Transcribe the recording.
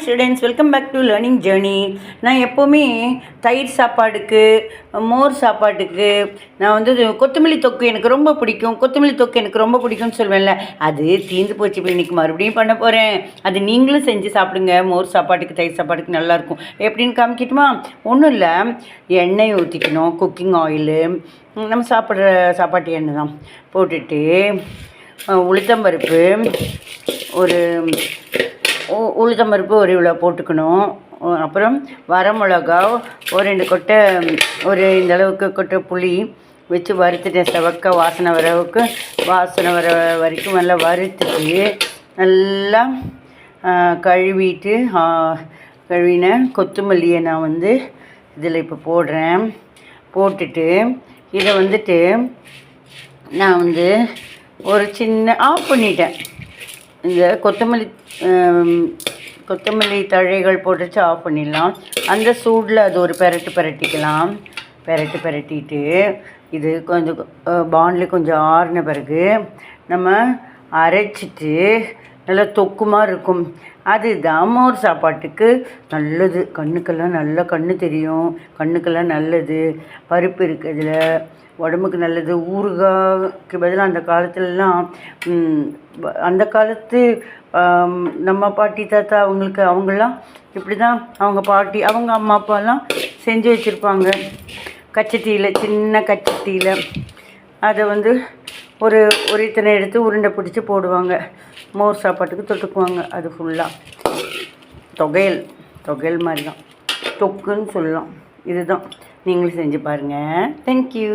Students welcome back to learning journey நான் எப்போவுமே தயிர் சாப்பாடுக்கு மோர் சாப்பாட்டுக்கு நான் வந்து கொத்தமல்லி தொக்கு எனக்கு ரொம்ப பிடிக்கும். கொத்தமல்லி தொக்கு எனக்கு ரொம்ப பிடிக்கும்னு சொல்வேன்ல. அது தீர்ந்து போச்சு இப்போ இன்றைக்கி மறுபடியும் பண்ண போகிறேன் அது நீங்களும் செஞ்சு சாப்பிடுங்க. மோர் சாப்பாட்டுக்கு தயிர் சாப்பாட்டுக்கு நல்லாயிருக்கும் எப்படின்னு காமிக்கட்டுமா? ஒன்றும் இல்லை. எண்ணெய் ஊற்றிக்கணும் குக்கிங் ஆயிலு நம்ம சாப்பிட்ற சாப்பாட்டு எண்ணெய் தான். போட்டுட்டு உளுத்தம்பருப்பு ஒரு உளுத்தம் பருப்பு ஒரு இவ்வளோ போட்டுக்கணும். அப்புறம் வரமிளகா ஒரு ரெண்டு கொட்டை ஒரு இந்த அளவுக்கு கொட்டை புளி வச்சு வறுத்துட்டேன் செவக்க வாசனை வர அளவுக்கு வாசனை வர வரைக்கும் நல்லா வறுத்துட்டு நல்லா கழுவிட்டு கழுவின கொத்தமல்லியை நான் வந்து இதில் இப்போ போடுறேன். போட்டுட்டு இதை வந்துட்டு நான் வந்து ஒரு சின்ன ஆஃப் பண்ணிட்டேன். இந்த கொத்தமல்லி கொத்தமல்லி தழைகள் போட்டுச்சு ஆஃப் பண்ணிடலாம். அந்த சூடில் அது ஒரு பெரட்டு பெரட்டிக்கலாம். பெரட்டு பெரட்டிட்டு இது கொஞ்சம் பாண்டில் கொஞ்சம் ஆறின பிறகு நம்ம அரைச்சிட்டு நல்லா தொக்குமாக இருக்கும். அது தாமோர் சாப்பாட்டுக்கு நல்லது. கண்ணுக்கெல்லாம் நல்லா கண்ணு தெரியும். கண்ணுக்கெல்லாம் நல்லது. பருப்பு இருக்கிறதுல இதில் உடம்புக்கு நல்லது. ஊறுகாய்க்கு பதிலாக அந்த காலத்துலலாம் அந்த காலத்து நம்ம பாட்டி தாத்தா அவங்களுக்கு அவங்களாம் இப்படி தான் அவங்க பாட்டி அவங்க அம்மா அப்பாலாம் செஞ்சு வச்சுருப்பாங்க. கச்சட்டியில் சின்ன கச்சட்டியில். அதை வந்து ஒரு ஒரு இத்தனை எடுத்து உருண்டை பிடிச்சி போடுவாங்க. மோர் சாப்பாட்டுக்கு தொட்டுக்குவாங்க. அது ஃபுல்லாக தொகையல். தொகையல் மாதிரி தான் தொக்குன்னு சொல்லலாம். இதுதான். நீங்களும் செஞ்சு பாருங்கள் தேங்க்யூ